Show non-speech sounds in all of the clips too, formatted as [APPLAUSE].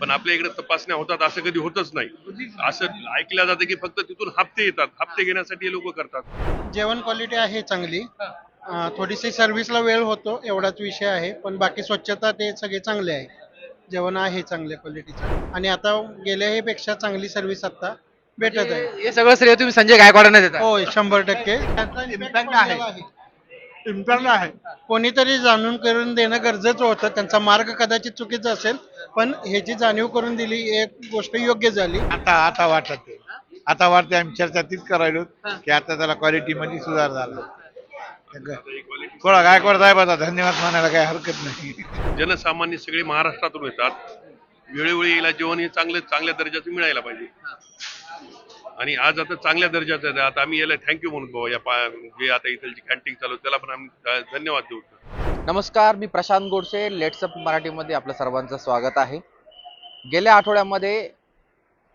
पण आपल्या इकडे तपासण्या होतात असं कधी होतच नाही. असं ऐकलं जातं की फक्त तिथून हप्ते येतात. हप्ते घेण्यासाठी लोक करतात. जेवण क्वालिटी आहे चांगली. थोडीशी सर्व्हिसला वेळ होतो एवढाच विषय आहे. पण बाकी स्वच्छता ते सगळे चांगले आहे. जेवण आहे चांगल्या क्वालिटीचं आणि आता गेल्या हे पेक्षा चांगली सर्व्हिस आता भेटत आहे. हे सगळं श्रेय तुम्ही संजय गायकवाडांना देता. होय शंभर टक्के. इम्पॅक्ट आहे. इम्पॅक्ट आहे. कोणीतरी जाणून करून देणं गरजेचं होतं. त्यांचा मार्ग कदाचित चुकीचा असेल पण ह्याची जाणीव करून दिली एक गोष्ट योग्य झाली. आता आता वाटत आता वाटते आम्ही चर्चा तीच करायलो की आता त्याला क्वालिटी मध्ये सुधार झाला. थोडा गायकवाड साहेबाचा धन्यवाद म्हणायला काही हरकत नाही. जनसामान्य सगळे महाराष्ट्रातून येतात. वेळोवेळी याला जेवण हे चांगलं चांगल्या दर्जाचं मिळायला पाहिजे. आणि आज आता चांगल्या दर्जाचं आहे. आता आम्ही याला थँक्यू म्हणून भाऊ या पा- जे आता इथं जी कॅन्टीन चालू आहे, त्याला पण आम्ही धन्यवाद देऊ नमस्कार मी प्रशांत गोडसे लेट्सअप मराठीमध्ये आपलं सर्वांचं स्वागत आहे. गेल्या आठवड्यामध्ये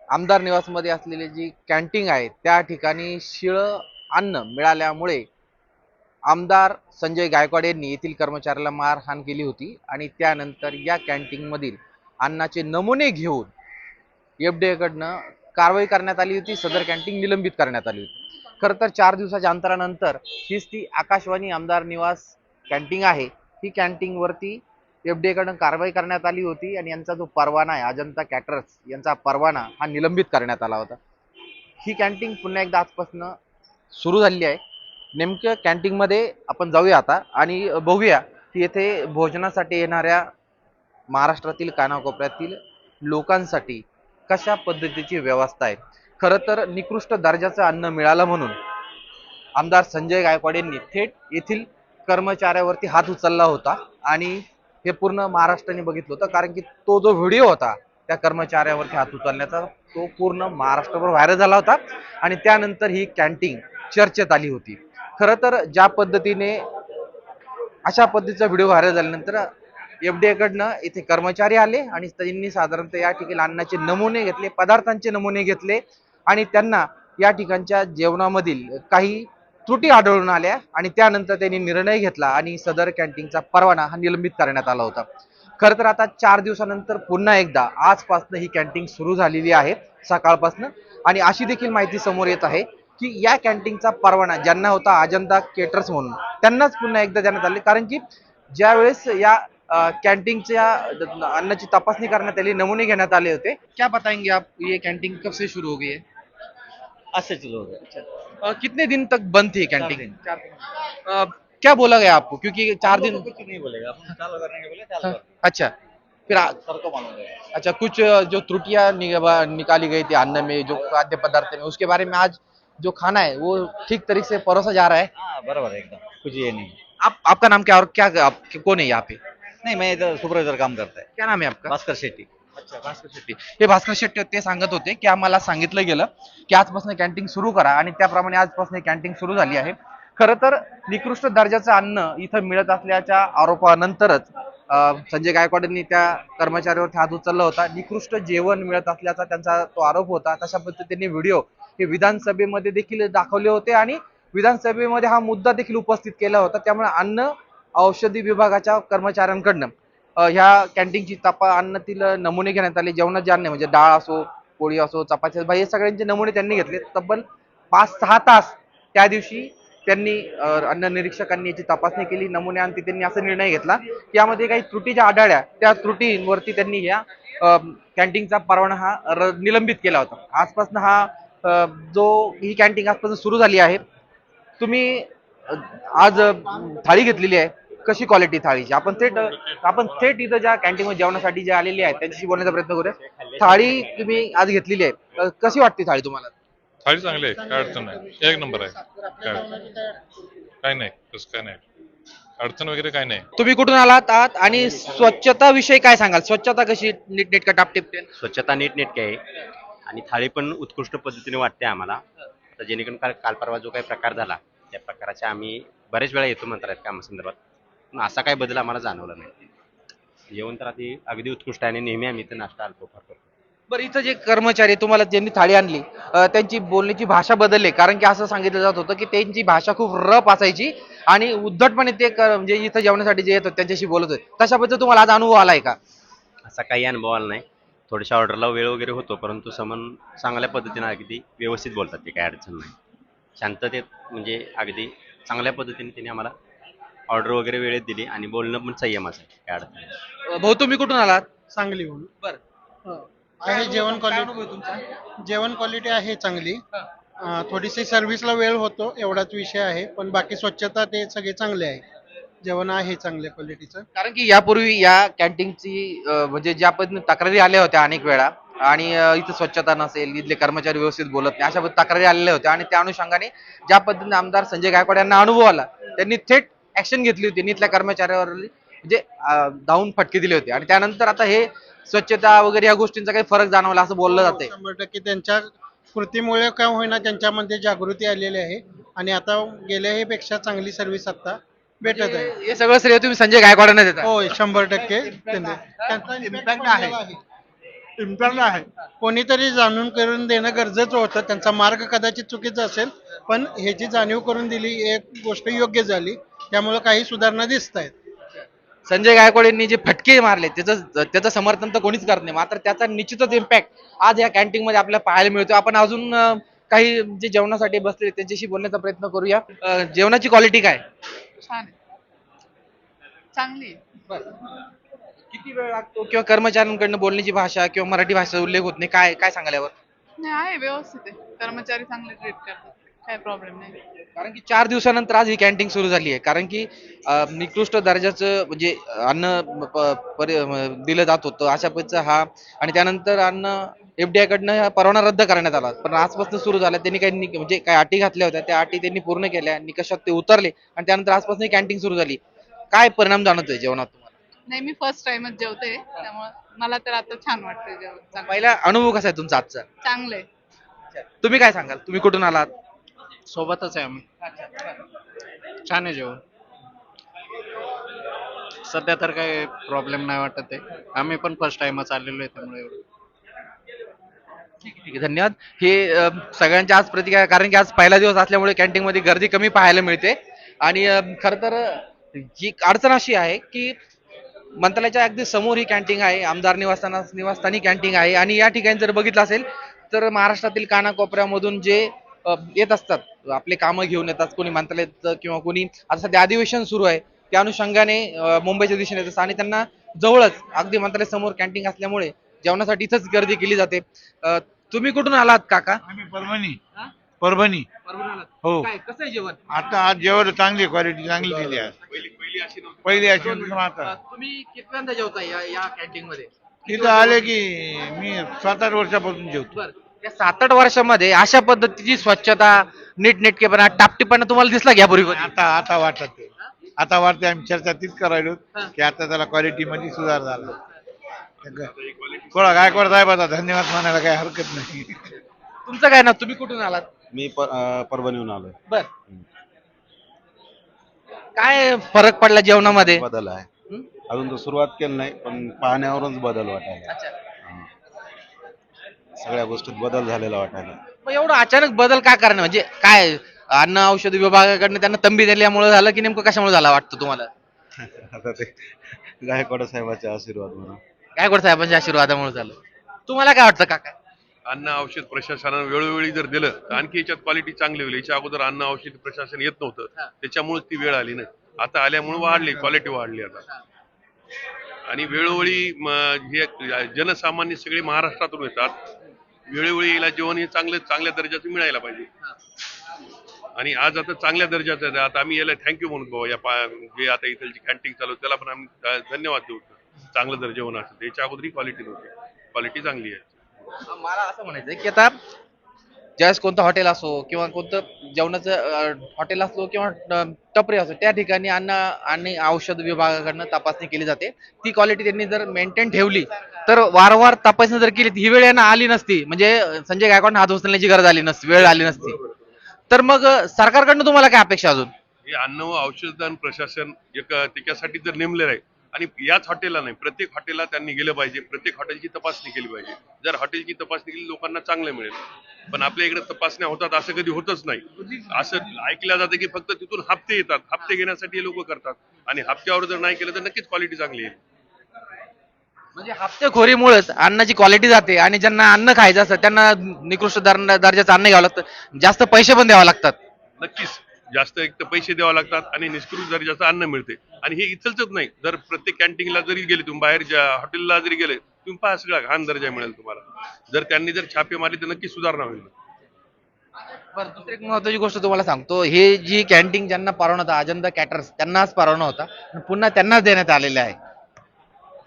आमदार निवासमध्ये असलेली जी कॅन्टीन आहे त्या ठिकाणी शिळं अन्न मिळाल्यामुळे आमदार संजय गायकवाड यांनी येथील कर्मचाऱ्याला मारहाण केली होती आणि त्यानंतर या कॅन्टीनमधील अन्नाचे नमुने घेऊन एफ कारवाई करण्यात आली होती सदर कॅन्टीन निलंबित करण्यात आली होती. खरं तर चार दिवसाच्या अंतरानंतर हीच ती आकाशवाणी आमदार निवास कॅन्टीन आहे. ही कॅन्टीनवरती एफडीएकडनं एफ कारवाई करण्यात आली होती आणि यांचा जो परवाना आहे अजंता कॅटरर्स यांचा परवाना हा निलंबित करण्यात आला होता. ही कॅन्टीन पुन्हा एकदा आजपासून सुरू झालेली आहे. नेमकं कॅन्टीनमध्ये आपण जाऊया आता आणि बघूया की येथे भोजनासाठी येणाऱ्या महाराष्ट्रातील कानाकोपऱ्यातील लोकांसाठी कशा पद्धतीची व्यवस्था आहे? खरं तर निकृष्ट दर्जाचं अन्न मिळालं म्हणून आमदार संजय गायकवाड यांनी थेट येथील कर्मचाऱ्यावरती हात उचलला होता आणि हे पूर्ण महाराष्ट्राने बघितलं होतं कारण की तो जो व्हिडिओ होता त्या कर्मचाऱ्यावरती हात उचलण्याचा तो पूर्ण महाराष्ट्रभर व्हायरल झाला होता आणि त्यानंतर ही कॅन्टीन चर्चेत आली होती. खरं तर ज्या पद्धतीने अशा पद्धतीचा व्हिडिओ व्हायरल झाल्यानंतर एफ डी एकडनं इथे कर्मचारी आले आणि त्यांनी साधारणतः या ठिकाणी अन्नाचे नमुने घेतले पदार्थांचे नमुने घेतले आणि त्यांना या ठिकाणच्या जेवणामधील काही त्रुटी आढळून आल्या आणि त्यानंतर त्यांनी निर्णय घेतला आणि सदर कॅन्टीनचा परवाना हा निलंबित करण्यात आला होता. खरं तर आता चार दिवसानंतर पुन्हा एकदा आजपासनं ही कॅन्टीन सुरू झालेली आहे सकाळपासनं. आणि अशी देखील माहिती समोर येत आहे की या कॅन्टीनचा परवाना ज्यांना होता अजंता केटर्स म्हणून त्यांनाच पुन्हा एकदा देण्यात आले. कारण की ज्या वेळेस या कॅन्टीनच्या अन्नाची तपासणी करण्यात आली नमुने घेण्यात आले होते क्या बताएँगे आप ये कैंटीन कब से शुरू हो गई है? अच्छे। चलो अ, कितने दिन तक बंद थी कैंटीन अ, क्या बोला गया आपको? क्योंकि चार दिन कुछ नहीं बोलेगा चालू करने के बोले अच्छा। फिर सर को मालूम अच्छा कुछ जो त्रुटियाँ निकाली गई थी अन्न में जो खाद्य पदार्थ में उसके बारे में आज जो खाना है वो ठीक तरीके से परोसा जा रहा है। हाँ बराबर है एकदम। कुछ ये नहीं। आप आपका नाम क्या और क्या आप कौन है यहाँ पे? नहीं मैं इधर सुपरवाइजर काम करता है। क्या नाम है आपका? भास्कर शेट्टी। अच्छा भास्कर शेट्टी। हे भास्कर शेट्टी ते सांगत होते की आम्हाला सांगितलं गेलं की आजपासून कॅन्टीन सुरू करा आणि त्याप्रमाणे आजपासून कॅन्टीन सुरू झाली आहे. खरं तर निकृष्ट दर्जाचं अन्न इथं मिळत असल्याच्या आरोपानंतरच संजय गायकवाडांनी त्या कर्मचाऱ्यावरती हात उचलला होता. निकृष्ट जेवण मिळत असल्याचा त्यांचा तो आरोप होता. तशा पद्धतीने व्हिडिओ हे विधानसभेमध्ये देखील दाखवले होते आणि विधानसभेमध्ये हा मुद्दा देखील उपस्थित केला होता. त्यामुळे अन्न औषधी विभागाच्या कर्मचाऱ्यांकडनं ह्या कॅन्टीनची तपा अन्नातील नमुने घेण्यात आले. जेवणाचे अन्न म्हणजे डाळ असो पोळी असो चपाती असो हे सगळ्यांचे नमुने त्यांनी घेतले. तब्बल पाच सहा तास त्या दिवशी त्यांनी अन्न निरीक्षकांनी याची तपासणी केली नमुने आणती त्यांनी असा निर्णय घेतला की यामध्ये काही त्रुटी ज्या आढळल्या त्या त्रुटींवरती त्यांनी ह्या कॅन्टीनचा परवाना हा निलंबित केला होता. आजपासून हा जो ही कॅन्टीन आजपासून सुरू झाली आहे तुम्ही आज थाळी घेतलेली आहे कशी क्वालिटी थाळीची आपण थेट आपण थेट इथं ज्या कॅन्टीन मध्ये जेवणासाठी जे आलेले आहेत त्यांच्याशी बोलण्याचा प्रयत्न करूया. थाळी तुम्ही आज घेतलेली आहे कशी वाटते थाळी तुम्हाला? थाळी चांगली आहे काय अडचण नाही. एक नंबर आहे. काय काय नाही तसं काय नाही. अडचण वगैरे काय नाही. तुम्ही कुठून आलात आहात? आणि स्वच्छता विषयी काय सांगाल? स्वच्छता कशी नीटनेटका टापटिप स्वच्छता नीटनेटकी आहे. आणि थाळी पण उत्कृष्ट पद्धतीने वाटते आम्हाला. आता जेणेकरून काल काल परवा जो काही प्रकार झाला त्या प्रकाराच्या आम्ही बरेच वेळा येतो मंत्रालयात कामासंदर्भात. पण असा काही बदल आम्हाला जाणवला नाही. जेवण तर अति अगदी उत्कृष्ट आहे आणि नेहमी आम्ही इथं नाश्ता अल्पोफार करतो बरं इथं जे कर्मचारी आहे, तुम्हाला ज्यांनी थाळी आणली अं, त्यांची बोलण्याची भाषा बदलली कारण की असं सांगितलं जात होतं की त्यांची भाषा खूप रफ असायची आणि उद्धटपणे ते क- म्हणजे इथं जेवणासाठी जे येत होते त्यांच्याशी बोलत होते. तशा पद्धतीचा तुम्हाला आज अनुभव आलाय का? असा काही अनुभव आला नाही. थोड्याशा ऑर्डरला वेळ वगैरे होतो परंतु समन चांगल्या पद्धतीने अगदी व्यवस्थित बोलतात ते काही अडचण नाही. शांततेत म्हणजे अगदी चांगल्या पद्धतीने त्यांनी आम्हाला ऑर्डर वगैरे वेळेत दिली आणि बोलणं पण संयमाचं आहे काही अडचण नाही. अं, भाऊ तुम्ही कुठून आलात? सांगलीहून बरं. हो. आहे जेवण? क्वालिटी जेवण क्वालिटी आहे चांगली. अं, थोडीशी सर्व्हिसला वेळ होतो एवढाच विषय आहे पण बाकी स्वच्छता ते सगळे चांगले आहे. जेवण आहे चांगल्या क्वालिटीचं कारण की यापूर्वी या कॅन्टीनची म्हणजे ज्या पद्धतीने तक्रारी आल्या होत्या अनेक वेळा आणि अं, इथं स्वच्छता नसेल इथले कर्मचारी व्यवस्थित बोलत नाही अशा पद्धती तक्रारी आलेल्या होत्या. आणि त्या अनुषंगाने ज्या पद्धतीने आमदार संजय गायकवाड यांना अनुभव आला त्यांनी थेट ऍक्शन घेतली होती. आणि इथल्या कर्मचाऱ्यावर म्हणजे धावून फटके दिले होते. आणि त्यानंतर आता हे स्वच्छता वगैरे या गोष्टींचा काही फरक जाणवला असं बोललं जाते शंभर टक्के त्यांच्या कृतीमुळे काय होईना त्यांच्यामध्ये जागृती आलेली आहे. आणि आता गेल्याही पेक्षा चांगली सर्व्हिस आता भेटत आहे. हे सगळं श्रेय तुम्ही संजय गायकवाडांना देता होय शंभर टक्के त्यांचा इम्पॅक्ट आहे. इम्पॅक्ट आहे. कोणीतरी जाणून करून देणं गरजेचं होतं. त्यांचा मार्ग कदाचित चुकीचा असेल पण ह्याची जाणीव करून दिली एक गोष्ट योग्य झाली. त्यामुळे काही सुधारणा दिसत आहेत संजय गायकवाड यांनी जे फटके मारले त्याचं त्याचं समर्थन तर कोणीच करत नाही. मात्र त्याचा निश्चितच इम्पॅक्ट आज या कॅन्टीन मध्ये आपल्याला पाहायला मिळतो आपण अजून काही जे जेवणासाठी बसले त्यांच्याशी बोलण्याचा प्रयत्न करूया. जेवणाची क्वालिटी काय? छान चांगली. किती वेळ लागतो? किंवा कर्मचाऱ्यांकडनं बोलण्याची भाषा किंवा मराठी भाषेचा उल्लेख होत नाही. काय काय सांगाल यावर? नाही आहे व्यवस्थित आहे. कर्मचारी चांगले ट्रीट करतात. काही प्रॉब्लेम नाही. कारण की चार दिवसानंतर आज ही कॅन्टीन सुरू झाली आहे. कारण की अं, निकृष्ट दर्जाचं म्हणजे अन्न प- परि- अं, दिलं जात होतं. अशा पद्धतीचा हा आणि त्यानंतर अन्न एफडीआय कडनं हा परवाना रद्द करण्यात आला. पण आजपासून सुरू झाला. त्यांनी काही नि- म्हणजे काही अटी घातल्या होत्या. त्या अटी त्यांनी पूर्ण केल्या निकषात ते उतरले आणि त्यानंतर आजपासून ही कॅन्टीन सुरू झाली. काय परिणाम जाणवतोय जेवणात तुम्हाला? नाही मी फर्स्ट टाइमच जेवते. त्यामुळे मला तर आता छान वाटतं जेवण. चांगलं. पहिला अनुभव कसा आहे तुमचा आजचा? चांगलं आहे तुम्ही काय सांगाल? तुम्ही कुठून आलात? सोबतच आहे आम्ही. छान. आहे जेवण. सध्या तर काही प्रॉब्लेम नाही वाटत आहे. आम्ही पण फर्स्ट टाइमच आलेलो आहे त्यामुळे एवढं. ठीक आहे धन्यवाद. हे अं, सगळ्यांच्या आज प्रतिक्रिया आहे. कारण की आज पहिला दिवस असल्यामुळे कॅन्टीन मध्ये गर्दी कमी पाहायला मिळते. आणि अं, खरं तर अं, जी अडचण अशी आहे की मंत्रालयाच्या अगदी समोर ही कॅन्टीन आहे. आमदार निवासस्थाना निवासस्थानी कॅन्टीन आहे. आणि या ठिकाणी जर बघितलं असेल तर महाराष्ट्रातील कानाकोपऱ्यामधून जे येत असतात. आपले कामं घेऊन येतात कोणी मंत्रालयात किंवा कोणी आता सध्या अधिवेशन सुरू आहे. त्या अनुषंगाने मुंबईच्या दिशेने येत असतात. आणि त्यांना जवळच अगदी मंत्रालय समोर कॅन्टीन असल्यामुळे जेवणासाठी इथंच गर्दी केली जाते. तुम्ही कुठून आलात काका? आम्ही परभणी. परभणी. हो. काय कसं आहे जेवण? आता आज जेवण चांगली क्वालिटी चांगली दिली आहे पहिली अशी नव्हती. पण आता. तुम्ही कितव्यांदा जेवता या या कॅन्टीन मध्ये तिथं आले की मी सात आठ वर्षापासून जेवतो. बर. या सात आठ वर्षामध्ये अशा पद्धतीची स्वच्छता नीटनेटकेपणा टापटीपणा तुम्हाला दिसला घ्या पूर्वी? आता आता वाटत ते. आता वाटते आम्ही चर्चा तीच करायलो की आता त्याला क्वालिटी मध्ये सुधार झाला. थोडा गायकवाड साहेबाचा धन्यवाद मानायला काही हरकत नाही. तुमचं काय ना तुम्ही कुठून आलात? मी प- अं, परभणीहून आलोय. बर. काय फरक पडला जेवणामध्ये? बदल आहे. हं? अजून तर सुरुवात केली नाही पण पाहण्यावरूनच बदल वाटायला अच्छा. सगळ्या गोष्टीत बदल झालेला वाटायला. मग एवढं अचानक बदल का करणं म्हणजे काय अन्न औषध विभागाकडनं त्यांना तंबी दिल्यामुळे झालं की नेमकं कशामुळे झाला वाटतं तुम्हाला? [LAUGHS] आता ते गायकवाड साहेबाचे आशीर्वाद म्हणा. काय साहेबांच्या आशीर्वादामुळे झालं. तुम्हाला काय वाटतं काका? अन्न औषध प्रशासनानं वेळोवेळी जर दिलं तर आणखी याच्यात क्वालिटी चांगली होईल. याच्या अगोदर अन्न औषध प्रशासन येत नव्हतं. त्याच्यामुळे ती वेळ आली ना आता आल्यामुळे वाढली क्वालिटी वाढली आता. आणि वेळोवेळी म, हे जनसामान्य सगळे महाराष्ट्रातून येतात. वेळोवेळी याला जेवण हे चांगलं चांगल्या दर्जाचं मिळायला पाहिजे. आणि आज आता चांगल्या दर्जाचं आहे. आता आम्ही याला थँक्यू म्हणून भाऊ या पा जे आता इथलची कॅन्टीन चालू त्याला पण आम्ही धन्यवाद देऊ. चांगलं दर्जा जेवण असतं त्याच्या अगोदर क्वालिटी नव्हती. क्वालिटी चांगली आहे. मला असं म्हणायचं की आता ज्यावेळेस कोणतं हॉटेल असो किंवा कोणतं जेवणाचं हॉटेल असो किंवा टपरी असो त्या ठिकाणी अन्न आणि औषध विभागाकडनं तपासणी केली जाते. ती क्वालिटी त्यांनी जर मेंटेन ठेवली तर वारंवार तपासणी जर केली ही वेळ यांना आली नसती. म्हणजे संजय गायकवाड हात उचलण्याची गरज आली नसती वेळ आली नसती. तर मग सरकारकडनं तुम्हाला काय अपेक्षा अजून? हे अन्न व औषधदान प्रशासन एक त्याच्यासाठी जर नेमलेलं आहे आणि याच हॉटेलला नाही प्रत्येक हॉटेलला त्यांनी गेलं पाहिजे प्रत्येक हॉटेलची तपासणी केली पाहिजे. जर हॉटेलची तपासणी केली लोकांना चांगलं मिळेल. पण आपल्या इकडे तपासण्या होतात असं कधी होतच नाही. असं ऐकलं जातं की फक्त तिथून हप्ते येतात. हप्ते घेण्यासाठी हे लोक करतात. आणि हप्त्यावर जर नाही केलं तर नक्कीच क्वालिटी चांगली येईल. म्हणजे हप्तेखोरीमुळेच अन्नाची क्वालिटी जाते आणि ज्यांना अन्न खायचं असतं त्यांना निकृष्ट दर- दर्जाचं अन्न घ्यावं लागतं. जास्त पैसे पण द्यावे लागतात. नक्कीच. जास्त एक तर पैसे द्यावे लागतात आणि निष्कृत दर्जाचं अन्न मिळते. आणि हे इथलच नाही. जर प्रत्येक कॅन्टीनला जरी गेले तुम्ही बाहेर ज्या हॉटेलला जरी गेले तुम्ही पहा सगळा घाण दर्जा मिळेल तुम्हाला. जर त्यांनी जर छापे मारले तर नक्की सुधारणा होईल. बरं दुसरी एक महत्वाची गोष्ट तुम्हाला सांगतो. हे जी कॅन्टीन ज्यांना परवाना होता अजंता कॅटर्स त्यांनाच परवाना होता. आणि पुन्हा त्यांनाच देण्यात आलेले आहे.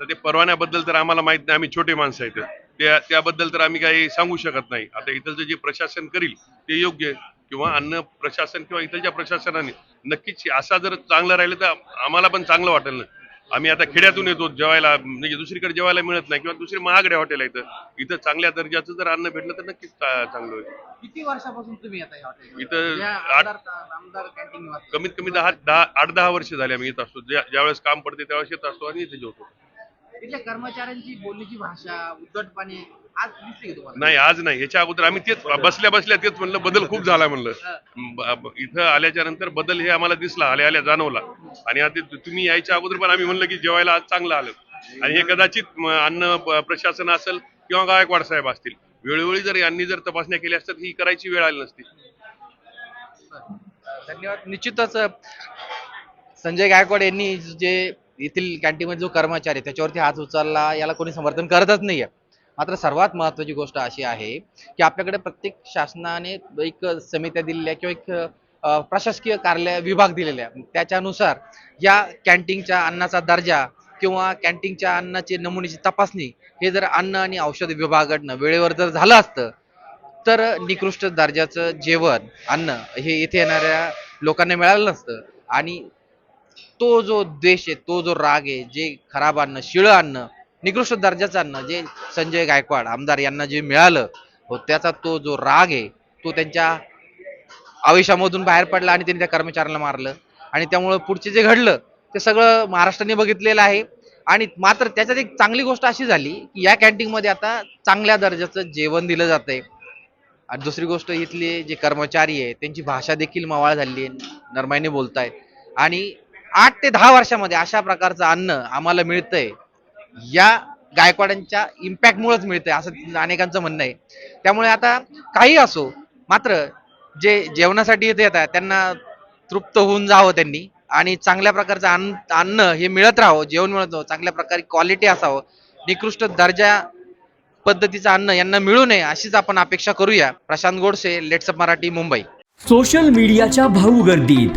तर ते परवान्याबद्दल तर आम्हाला माहीत नाही. आम्ही छोटे माणसं आहेत. त्या त्याबद्दल तर आम्ही काही सांगू शकत नाही. आता इथलचं जे प्रशासन करील ते योग्य आहे. किंवा अन्न प्रशासन किंवा इथलच्या प्रशासनाने नक्कीच असा जर चांगलं राहिलं तर आम्हाला पण चांगलं वाटेल ना आम्ही आता खेड्यातून येतो जेवायला म्हणजे दुसरीकडे जेवायला मिळत नाही किंवा दुसरी महागडे हॉटेल आहेत इथं चांगल्या दर्जाचं जर अन्न भेटलं तर नक्कीच चांगलं होईल किती वर्षापासून तुम्ही? इथं. कमीत कमी दहा दहा आठ दहा वर्ष झाले आम्ही येत असतो ज्या ज्यावेळेस काम पडते त्यावेळेस येत असतो आणि इथे जेवतो इथल्या कर्मचाऱ्यांची बोलण्याची भाषा उद्धटपणे आज दिसते का तुम्हाला? नाही आज नाही. याच्या अगोदर आम्ही तेच बसल्या बसल्या तेच म्हणलं बदल खूप झाला म्हणलं. ब- इथं आल्याच्यानंतर बदल हे आम्हाला दिसला आल्या आल्या जाणवला. आणि आता तुम्ही यायच्या अगोदर पण आम्ही म्हणलं की जेवायला आज चांगलं आलं. आणि हे कदाचित म, अन्न प- प्रशासन असेल किंवा गायकवाड साहेब असतील वेळोवेळी जर यांनी जर तपासण्या केल्या असतात ही करायची वेळ आली नसती. धन्यवाद. निश्चितच अ, संजय गायकवाड यांनी जे येथील कॅन्टीनमध्ये जो कर्मचारी आहे, त्याच्यावरती हात उचलला याला कोणी समर्थन करतच नाही आहे मात्र सर्वात महत्त्वाची गोष्ट अशी आहे की आपल्याकडे प्रत्येक शासनाने एक समित्या दिलेल्या किंवा एक प्रशासकीय कार्यालय विभाग दिलेले आहे त्याच्यानुसार या कॅन्टीनच्या अन्नाचा दर्जा किंवा कॅन्टीनच्या अन्नाची नमुन्याची तपासणी हे जर अन्न आणि औषध विभागाकडनं वेळेवर जर झालं असतं तर निकृष्ट दर्जाचं जेवण अन्न हे इथे येणाऱ्या लोकांना मिळालं नसतं. आणि तो जो द्वेष आहे तो जो राग आहे जे खराब अन्न शिळं अन्न निकृष्ट दर्जाचं अन्न जे संजय गायकवाड आमदार यांना जे मिळालं हो त्याचा तो जो राग आहे तो त्यांच्या आयुष्यामधून बाहेर पडला आणि त्यांनी त्या कर्मचाऱ्याला मारलं. आणि त्यामुळं पुढचे जे घडलं ते सगळं महाराष्ट्राने बघितलेलं आहे. आणि मात्र त्याच्यात एक चांगली गोष्ट अशी झाली की या कॅन्टीनमध्ये आता चांगल्या दर्जाचं जेवण दिलं जातंय. आणि दुसरी गोष्ट इथले जे कर्मचारी आहे त्यांची भाषा देखील मवाळ झाली आहे नरमाईने बोलतायत. आणि आठ ते दहा वर्षामध्ये अशा प्रकारचं अन्न आम्हाला मिळतंय. या गायकवाडांच्या इम्पॅक्टमुळेच मिळतंय असं अनेकांचं म्हणणं आहे. त्यामुळे आता काही असो मात्र जे जेवणासाठी इथे येतात त्यांना तृप्त होऊन जावं त्यांनी. आणि चांगल्या प्रकारचं अन्न अन्न हे मिळत राहावं जेवण मिळत राहावं चांगल्या प्रकारे क्वालिटी असावं निकृष्ट दर्जा पद्धतीचं अन्न यांना मिळू नये अशीच आपण अपेक्षा करूया. प्रशांत गोडसे लेट्सअप मराठी मुंबई. सोशल मीडियाच्या भाऊ गर्दीत.